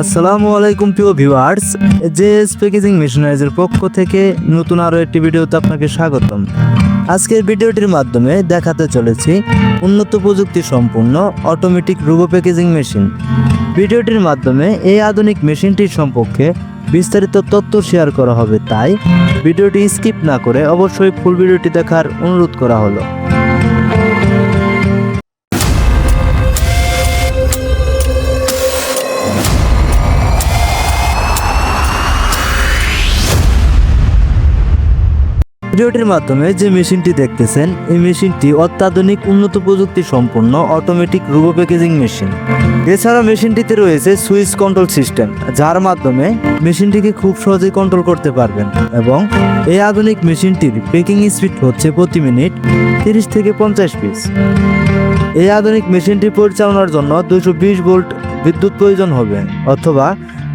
আসসালামু আলাইকুম প্রিয় ভিউয়ার্স, জেএস প্যাকেজিং মেশিনারিজের পক্ষ থেকে নতুন আরও একটি ভিডিওতে আপনাকে স্বাগতম। আজকের ভিডিওটির মাধ্যমে দেখাতে চলেছি উন্নত প্রযুক্তি সম্পূর্ণ অটোমেটিক রুবো প্যাকেজিং মেশিন ভিডিওটির মাধ্যমে এই আধুনিক মেশিনটির সম্পর্কে বিস্তারিত তথ্য শেয়ার করা হবে, তাই ভিডিওটি স্কিপ না করে অবশ্যই ফুল ভিডিওটি দেখার অনুরোধ করা হলো। ভিডিওটির মাধ্যমে যে মেশিনটি দেখতেছেন, এই মেশিনটি অত্যাধুনিক উন্নত প্রযুক্তি সম্পন্ন অটোমেটিক রুবো প্যাকেজিং মেশিন এছাড়া মেশিনটিতে রয়েছে সুইচ কন্ট্রোল সিস্টেম যার মাধ্যমে মেশিনটিকে খুব সহজেই কন্ট্রোল করতে পারবেন এবং এই আধুনিক মেশিনটির প্যাকিং স্পিড হচ্ছে প্রতি মিনিট তিরিশ থেকে পঞ্চাশ পিস এই আধুনিক মেশিনটি পরিচালনার জন্য দুশো বিশ ভোল্ট বিদ্যুৎ প্রয়োজন হবে, অথবা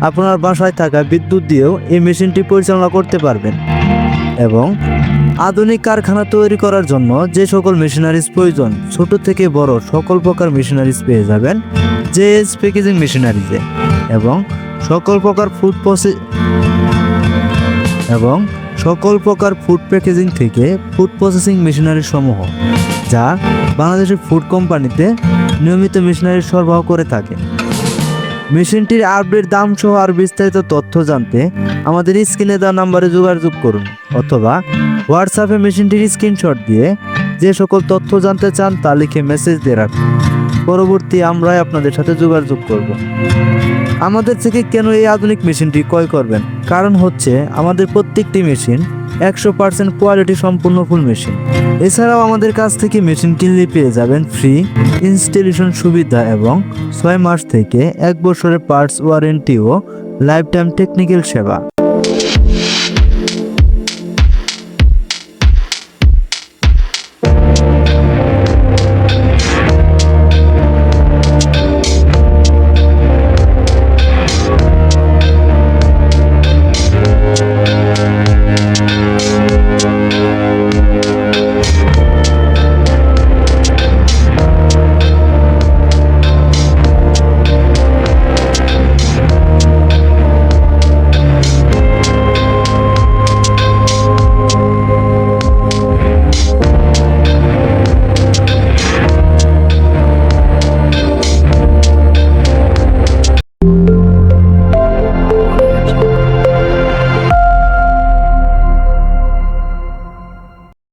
আপনার বাসায় থাকা বিদ্যুৎ দিয়েও এই মেশিনটি পরিচালনা করতে পারবেন এবং আধুনিক কারখানা তৈরি করার জন্য যে সকল মেশিনারিজ প্রয়োজন, ছোট থেকে বড় সকল প্রকার মেশিনারিজ পেয়ে যাবেন জেএস প্যাকেজিং মেশিনারিজে এবং সকল প্রকার ফুড প্রসেস এবং সকল প্রকার ফুড প্যাকেজিং থেকে ফুড প্রসেসিং মেশিনারি সমূহ যা বাংলাদেশের ফুড কোম্পানিতে নিয়মিত মেশিনারি সরবরাহ করে থাকে। মেশিনটির আপডেট দাম সহ আর বিস্তারিত তথ্য জানতে আমাদের স্ক্রিনে দেওয়া নাম্বারে যোগাযোগ করুন অথবা হোয়াটসঅ্যাপে মেশিনটির স্ক্রিনশট দিয়ে যে সকল তথ্য জানতে চান তা লিখে মেসেজ দিয়ে রাখুন। পরবর্তী আমরাই আপনাদের সাথে যোগাযোগ করব। আমাদের থেকে কেন এই আধুনিক মেশিনটি ক্রয় করবেন? কারণ হচ্ছে আমাদের প্রত্যেকটি মেশিন একশো পার্সেন্ট কোয়ালিটি সম্পূর্ণ ফুল মেশিন এছাড়াও আমাদের কাছ থেকে মেশিন কিনলে পেয়ে যাবেন ফ্রি ইনস্টলেশন সুবিধা এবং ছয় মাস থেকে এক বছরের পার্টস ওয়ারেন্টি ও লাইফ টাইম টেকনিক্যাল সেবা।